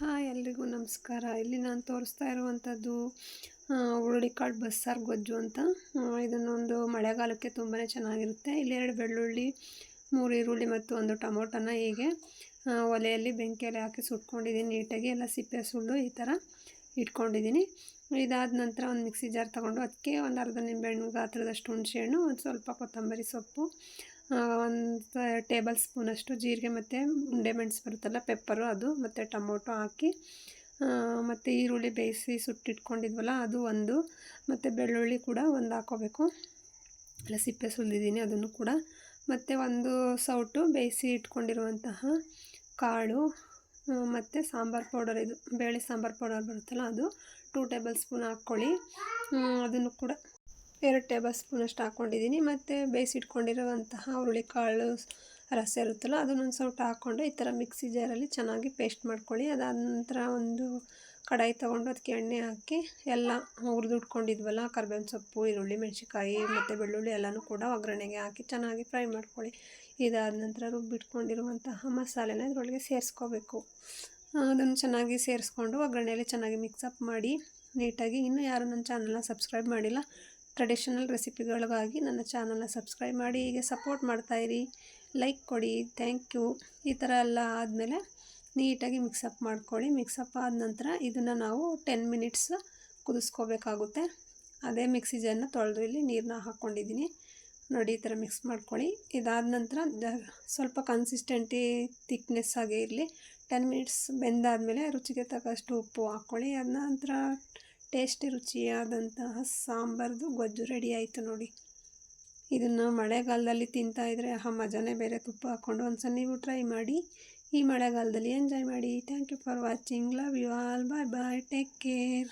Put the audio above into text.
Hi ಎಲ್ರಿಗೂ ನಮಸ್ಕಾರ. ಇಲ್ಲಿ ನಾನು ತೋರಿಸ್ತಾ ಇರುವಂಥದ್ದು ಹುರುಳಿಕಾಳು ಬಸ್ಸಾರು ಗೊಜ್ಜು ಅಂತ. ಇದನ್ನೊಂದು ಮಳೆಗಾಲಕ್ಕೆ ತುಂಬಾ ಚೆನ್ನಾಗಿರುತ್ತೆ. ಇಲ್ಲಿ ಎರಡು ಬೆಳ್ಳುಳ್ಳಿ, ಮೂರು ಈರುಳ್ಳಿ ಮತ್ತು ಒಂದು ಟೊಮೊಟೊನ ಹೀಗೆ ಒಲೆಯಲ್ಲಿ ಬೆಂಕಿಯಲ್ಲಿ ಹಾಕಿ ಸುಟ್ಕೊಂಡಿದ್ದೀನಿ. ನೀಟಾಗಿ ಎಲ್ಲ ಸಿಪ್ಪೆ, ಸುಳ್ಳು ಈ ಥರ ಇಟ್ಕೊಂಡಿದ್ದೀನಿ. ಇದಾದ ನಂತರ ಒಂದು ಮಿಕ್ಸಿ ಜಾರ್ ತೊಗೊಂಡು, ಅದಕ್ಕೆ ಒಂದು ಅರ್ಧ ನಿಂಬೆಹಣ್ಣು, ಗಾತ್ರದಷ್ಟು ಹುಣಸೆಹಣ್ಣು, ಒಂದು ಸ್ವಲ್ಪ ಕೊತ್ತಂಬರಿ ಸೊಪ್ಪು ಒಂದು ಟೇಬಲ್ ಸ್ಪೂನಷ್ಟು ಜೀರಿಗೆ ಮತ್ತು ಉಂಡೆ ಮೆಣಸು ಬರುತ್ತಲ್ಲ ಪೆಪ್ಪರು ಅದು, ಮತ್ತು ಟೊಮೊಟೊ ಹಾಕಿ ಮತ್ತು ಈರುಳ್ಳಿ ಬೇಯಿಸಿ ಸುಟ್ಟಿಟ್ಕೊಂಡಿದ್ವಲ್ಲ, ಅದು ಒಂದು, ಮತ್ತು ಬೆಳ್ಳುಳ್ಳಿ ಕೂಡ ಒಂದು ಹಾಕೋಬೇಕು. ಎಲ್ಲ ಸಿಪ್ಪೆ ಸುಲಿದಿದ್ದೀನಿ, ಅದನ್ನು ಕೂಡ. ಮತ್ತು ಒಂದು ಸೌಟು ಬೇಯಿಸಿ ಇಟ್ಕೊಂಡಿರುವಂತಹ ಕಾಳು ಮತ್ತು ಸಾಂಬಾರು ಪೌಡರ್ ಇದು, ಬೇಳೆ ಸಾಂಬಾರು ಪೌಡರ್ ಬರುತ್ತಲ್ಲ, ಅದು ಟೂ ಟೇಬಲ್ ಸ್ಪೂನ್ ಹಾಕ್ಕೊಳ್ಳಿ. ಅದನ್ನು ಕೂಡ ಎರಡು ಟೇಬಲ್ ಸ್ಪೂನಷ್ಟು ಹಾಕ್ಕೊಂಡಿದ್ದೀನಿ ಮತ್ತು ಬೇಯಿಸಿಟ್ಕೊಂಡಿರುವಂತಹ ಹುರುಳಿಕಾಳು, ರಸ ಇರುತ್ತಲ್ಲ ಅದನ್ನೊಂದು ಸ್ವಲ್ಪ ಹಾಕ್ಕೊಂಡು ಈ ಥರ ಮಿಕ್ಸಿ ಜಾರಲ್ಲಿ ಚೆನ್ನಾಗಿ ಪೇಸ್ಟ್ ಮಾಡ್ಕೊಳ್ಳಿ. ಅದಾದ ನಂತರ ಒಂದು ಕಡಾಯಿ ತೊಗೊಂಡು ಅದಕ್ಕೆ ಎಣ್ಣೆ ಹಾಕಿ ಎಲ್ಲ ಹುರಿದುಟ್ಕೊಂಡಿದ್ವಲ್ಲ ಕರ್ಬೇವಿನ ಸೊಪ್ಪು, ಈರುಳ್ಳಿ, ಮೆಣಸಿನ್ಕಾಯಿ, ಮತ್ತು ಬೆಳ್ಳುಳ್ಳಿ ಎಲ್ಲನೂ ಕೂಡ ಒಗ್ಗರಣೆಗೆ ಹಾಕಿ ಚೆನ್ನಾಗಿ ಫ್ರೈ ಮಾಡ್ಕೊಳ್ಳಿ. ಇದಾದ ನಂತರ ರುಬ್ಬಿಟ್ಕೊಂಡಿರುವಂತಹ ಮಸಾಲೆನ ಇದರೊಳಗೆ ಸೇರಿಸ್ಕೋಬೇಕು. ಅದನ್ನು ಚೆನ್ನಾಗಿ ಸೇರಿಸ್ಕೊಂಡು ಒಗ್ಗರಣೆಯಲ್ಲಿ ಚೆನ್ನಾಗಿ ಮಿಕ್ಸಪ್ ಮಾಡಿ ನೀಟಾಗಿ. ಇನ್ನೂ ಯಾರು ನನ್ನ ಚಾನಲ್ನ ಸಬ್ಸ್ಕ್ರೈಬ್ ಮಾಡಿಲ್ಲ ಟ್ರೆಡಿಷನಲ್ ರೆಸಿಪಿಗಳಿಗಾಗಿ ನನ್ನ ಚಾನಲ್ನ ಸಬ್ಸ್ಕ್ರೈಬ್ ಮಾಡಿ, ಹೀಗೆ ಸಪೋರ್ಟ್ ಮಾಡ್ತಾಯಿರಿ ಲೈಕ್ ಕೊಡಿ. ಥ್ಯಾಂಕ್ ಯು ಈ ಥರ ಎಲ್ಲ ಆದಮೇಲೆ ನೀಟಾಗಿ ಮಿಕ್ಸಪ್ ಮಾಡ್ಕೊಳ್ಳಿ. ಮಿಕ್ಸಪ್ ಆದ ನಂತರ ಇದನ್ನು ನಾವು ಟೆನ್ ಮಿನಿಟ್ಸ್ ಕುದಿಸ್ಕೋಬೇಕಾಗುತ್ತೆ. ಅದೇ ಮಿಕ್ಸಿ ಜನ್ನ ತೊಳೆದು ಇಲ್ಲಿ ನೀರನ್ನ ಹಾಕ್ಕೊಂಡಿದ್ದೀನಿ. ನೋಡಿ, ಈ ಥರ ಮಿಕ್ಸ್ ಮಾಡ್ಕೊಳ್ಳಿ. ಇದಾದ ನಂತರ ಸ್ವಲ್ಪ ಕನ್ಸಿಸ್ಟೆಂಟಿ ತಿಕ್ನೆಸ್ ಆಗೇ ಇರಲಿ. ಟೆನ್ ಮಿನಿಟ್ಸ್ ಬೆಂದಾದಮೇಲೆ ರುಚಿಗೆ ತಕ್ಕಷ್ಟು ಉಪ್ಪು ಹಾಕ್ಕೊಳ್ಳಿ. ಅದ ನಂತರ ಟೇಸ್ಟಿ ರುಚಿಯಾದಂತಹ ಸಾಂಬಾರ್ದು ಗೊಜ್ಜು ರೆಡಿ ಆಯಿತು ನೋಡಿ. ಇದನ್ನು ಮಳೆಗಾಲದಲ್ಲಿ ತಿಂತಾ ಆ ಮಜಾನೇ ಬೇರೆ ತುಪ್ಪ ಹಾಕ್ಕೊಂಡು ಒಂದ್ಸಲ ನೀವು ಟ್ರೈ ಮಾಡಿ, ಈ ಮಳೆಗಾಲದಲ್ಲಿ ಎಂಜಾಯ್ ಮಾಡಿ. Thank you for watching love you all bye bye take care